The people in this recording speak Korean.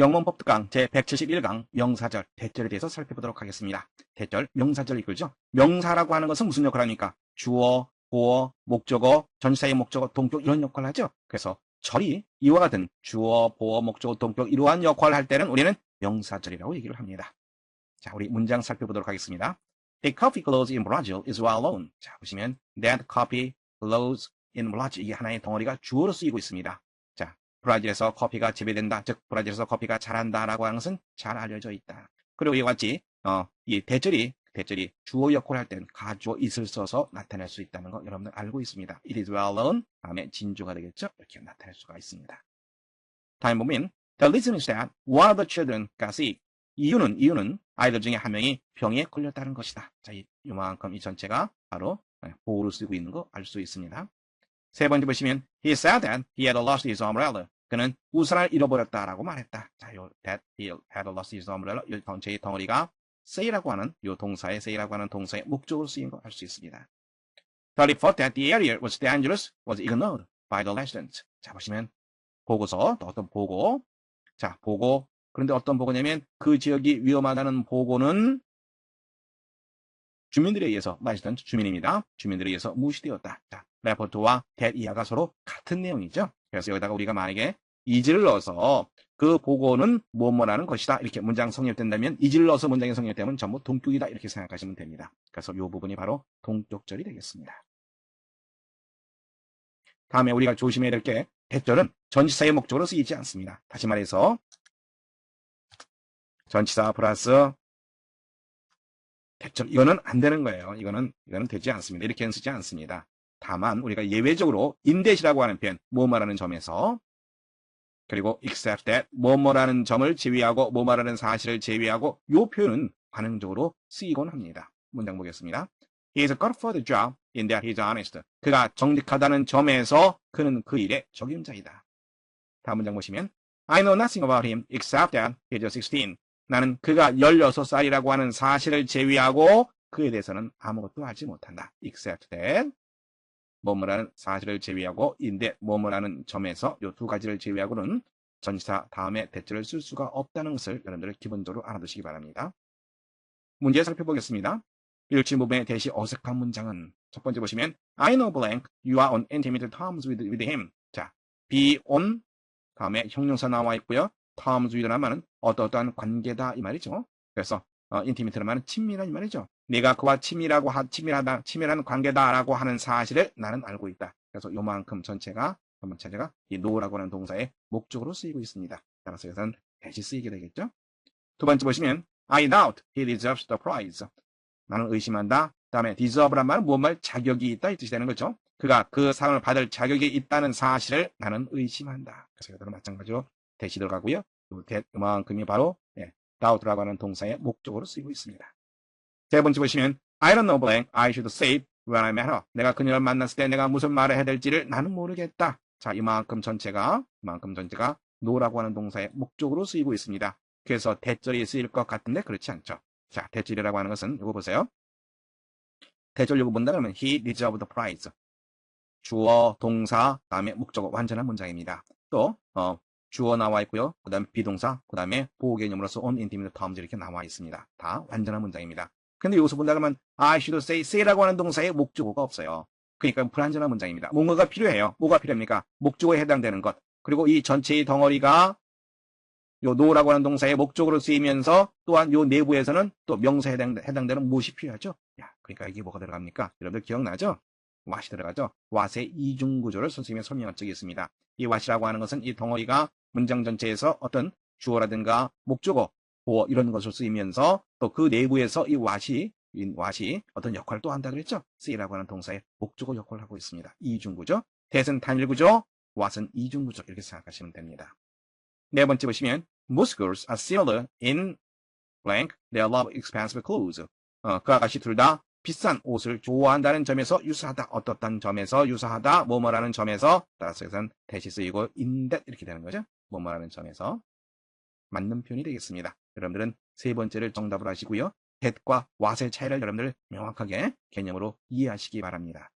영문법 특강 제171강 명사절, 대절에 대해서 살펴보도록 하겠습니다. 대절, 명사절 이끌죠. 명사라고 하는 것은 무슨 역할을 합니까? 주어, 보어, 목적어, 전치사의 목적어, 동격 이런 역할을 하죠. 그래서 절이 이와 같은 주어, 보어, 목적어, 동격 이러한 역할을 할 때는 우리는 명사절이라고 얘기를 합니다. 자, 우리 문장 살펴보도록 하겠습니다. A coffee close in Brazil is well known. 자, 보시면 that coffee close in Brazil 이게 하나의 덩어리가 주어로 쓰이고 있습니다. 자, 브라질에서 커피가 재배된다. 즉 브라질에서 커피가 잘한다라고 하는 것은 잘 알려져 있다. 그리고 이와 같이 어, 이 대절이 대절이 주어 역할을 할 때는 가주어 is를 써서 나타낼 수 있다는 거 여러분들 알고 있습니다. It is well known. 다음에 진주가 되겠죠? 이렇게 나타낼 수가 있습니다. 다음 보면 The reason is that one of the children got sick. 이유는 이유는 아이들 중에 한 명이 병에 걸렸다는 것이다. 자, 이, 이만큼 이 전체가 바로 보호를 쓰고 있는 거 알 수 있습니다. 세 번째 보시면 he said that he had lost his umbrella. 그는 우산을 잃어버렸다라고 말했다. 자, 요 that he had lost his umbrella. 이 전체의 덩어리가 say라고 하는 요 동사의 say라고 하는 동사의 목적으로 쓰인 거알수 있습니다. The report that the area was dangerous was ignored by the residents. 자, 보시면 보고서 또 어떤 보고 자, 보고 그런데 어떤 보고냐면 그 지역이 위험하다는 보고는 주민들에 의해서 말했던 주민입니다. 주민들에 의해서 무시되었다. 자, 레포트와 that 이하가 서로 같은 내용이죠. 그래서 여기다가 우리가 만약에 이지를 넣어서 그 보고는 무엇뭐라는 것이다. 이렇게 문장 성립된다면 이지를 넣어서 문장이 성립되면 전부 동격이다. 이렇게 생각하시면 됩니다. 그래서 이 부분이 바로 동격절이 되겠습니다. 다음에 우리가 조심해야 될 게 대절은 전치사의 목적으로 쓰이지 않습니다. 다시 말해서 전치사 플러스 대절 이거는 안 되는 거예요. 이거는 이거는 되지 않습니다. 이렇게는 쓰지 않습니다. 다만 우리가 예외적으로 인댓이라고 하는 표현 뭐 말하는 점에서 그리고 except that 뭐뭐라는 점을 제외하고 뭐 말하는 사실을 제외하고 이 표현은 관행적으로 쓰이곤 합니다. 문장 보겠습니다. He is good for the job in that he is honest. 그가 정직하다는 점에서 그는 그 일의 적임자이다. 다음 문장 보시면 I know nothing about him except that he is 16. 나는 그가 16살이라고 하는 사실을 제외하고 그에 대해서는 아무것도 알지 못한다. except that 뭐뭐라는 사실을 제외하고 인데 뭐뭐라는 점에서 이 두 가지를 제외하고는 전치사 다음에 대절을 쓸 수가 없다는 것을 여러분들 기본적으로 알아두시기 바랍니다. 문제 살펴보겠습니다. 일치 부분의 대시 어색한 문장은 첫 번째 보시면 I know blank, you are on intimate terms with, with him. 자, be on 다음에 형용사 나와 있고요. terms with라는 말은 어떠어떠한 관계다 이 말이죠. 그래서 어, intimate라는 말은 친밀한 이 말이죠. 내가 그와 친밀하고 하, 친밀하다, 친밀한 관계다라고 하는 사실을 나는 알고 있다. 그래서 요만큼 전체가 차제가 이 no라고 하는 동사의 목적으로 쓰이고 있습니다. 따라서 여기서는 대시 쓰이게 되겠죠. 두 번째 보시면 I doubt he deserves the prize. 나는 의심한다. 다음에 deserve란 말은 무엇말 자격이 있다 이 뜻이 되는 거죠. 그가 그 상을 받을 자격이 있다는 사실을 나는 의심한다. 그래서 여기도 마찬가지로 대시 들어가고요. 이만큼이 바로 예, doubt라고 하는 동사의 목적으로 쓰이고 있습니다. 세 번째 보시면 I don't know blank, I should say when I met her. 내가 그녀를 만났을 때 내가 무슨 말을 해야 될지를 나는 모르겠다. 자, 이만큼 전체가 이만큼 전체가 no라고 하는 동사의 목적으로 쓰이고 있습니다. 그래서 대절이 쓰일 것 같은데 그렇지 않죠. 자, 대절이라고 하는 것은 이거 보세요. 대절 요거 본다면 he deserved the prize. 주어, 동사, 다음에 목적어 완전한 문장입니다. 또 어, 주어 나와 있고요. 그 다음에 비동사, 그 다음에 보호 개념으로서 on intimate terms 이렇게 나와 있습니다. 다 완전한 문장입니다. 근데 여기서 본다면 I should say, say라고 하는 동사에 목적어가 없어요. 그러니까 불완전한 문장입니다. 뭔가가 필요해요. 뭐가 필요합니까? 목적어에 해당되는 것. 그리고 이 전체의 덩어리가 요 no라고 하는 동사의 목적으로 쓰이면서 또한 요 내부에서는 또 명사에 해당, 해당되는 무엇이 필요하죠? 야, 그러니까 이게 뭐가 들어갑니까? 여러분들 기억나죠? 왓이 들어가죠? 왓의 이중 구조를 선생님이 설명한 적이 있습니다. 이 왓이라고 하는 것은 이 덩어리가 문장 전체에서 어떤 주어라든가 목적어, 보어 이런 것을 쓰이면서 또 그 내부에서 이 왓이 이 왓이 어떤 역할을 또 한다 그랬죠? 쓰이라고 하는 동사의 목적어 역할을 하고 있습니다. 이중구조, 대은 단일구조, 왓은 이중구조 이렇게 생각하시면 됩니다. 네 번째 보시면 girls are similar in blank. They love expensive clothes. 어, 그와 같이 둘 다 비싼 옷을 좋아한다는 점에서 유사하다. 어떻단 점에서 유사하다. 뭐뭐라는 점에서 따라서 여기서는 대시 쓰이고 that 이렇게 되는 거죠. 뭐뭐라는 점에서 맞는 표현이 되겠습니다. 여러분들은 세 번째를 정답을 하시고요. that과 what의 차이를 여러분들 명확하게 개념으로 이해하시기 바랍니다.